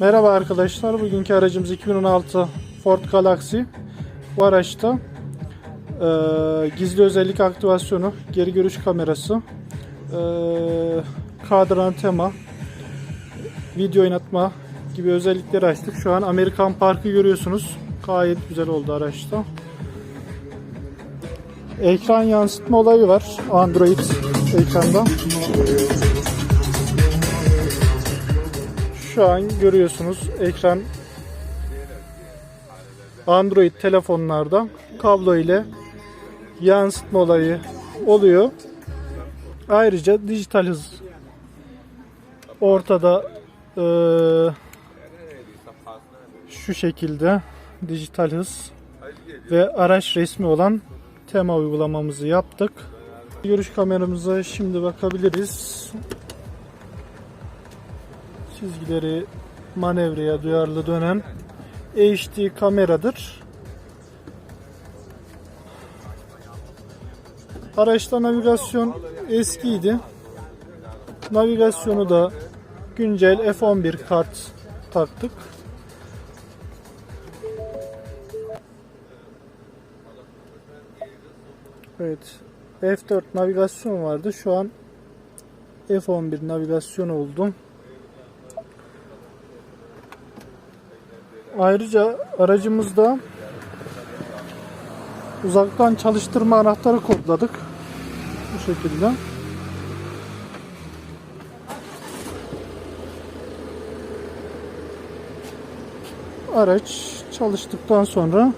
Merhaba arkadaşlar. Bugünkü aracımız 2016 Ford Galaxy. Bu araçta e, gizli özellik aktivasyonu, geri görüş kamerası, e, kadran tema, video oynatma gibi özellikleri açtık. Şu an Amerikan Park'ı görüyorsunuz. Gayet güzel oldu araçta. Ekran yansıtma olayı var Android ekranda. Şu an görüyorsunuz ekran Android telefonlarda kablo ile yansıtma olayı oluyor. Ayrıca dijital hız ortada eee, şu şekilde dijital hız ve araç resmi olan tema uygulamamızı yaptık. Görüş kameramıza şimdi bakabiliriz. Çizgileri manevraya duyarlı dönen HD kameradır. Araçta navigasyon eskiydi. Navigasyonu da güncel F11 kart taktık. Evet. F4 navigasyon vardı. Şu an F11 navigasyon oldu. Ayrıca aracımızda uzaktan çalıştırma anahtarı kodladık. Bu şekilde. Araç çalıştıktan sonra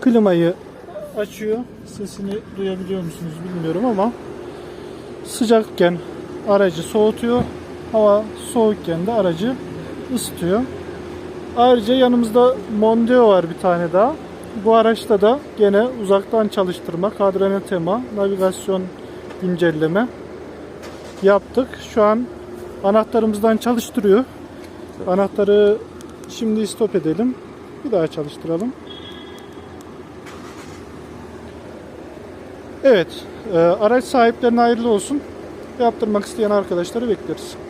klimayı açıyor. Sesini duyabiliyor musunuz bilmiyorum ama sıcakken aracı soğutuyor. Hava soğukken de aracı ısıtıyor. Ayrıca yanımızda Mondeo var bir tane daha. Bu araçta da gene uzaktan çalıştırma, kadrone tema, navigasyon güncelleme yaptık. Şu an anahtarımızdan çalıştırıyor. Anahtarı şimdi stop edelim. Bir daha çalıştıralım. Evet, e, araç sahiplerine hayırlı olsun. Yaptırmak isteyen arkadaşları bekleriz.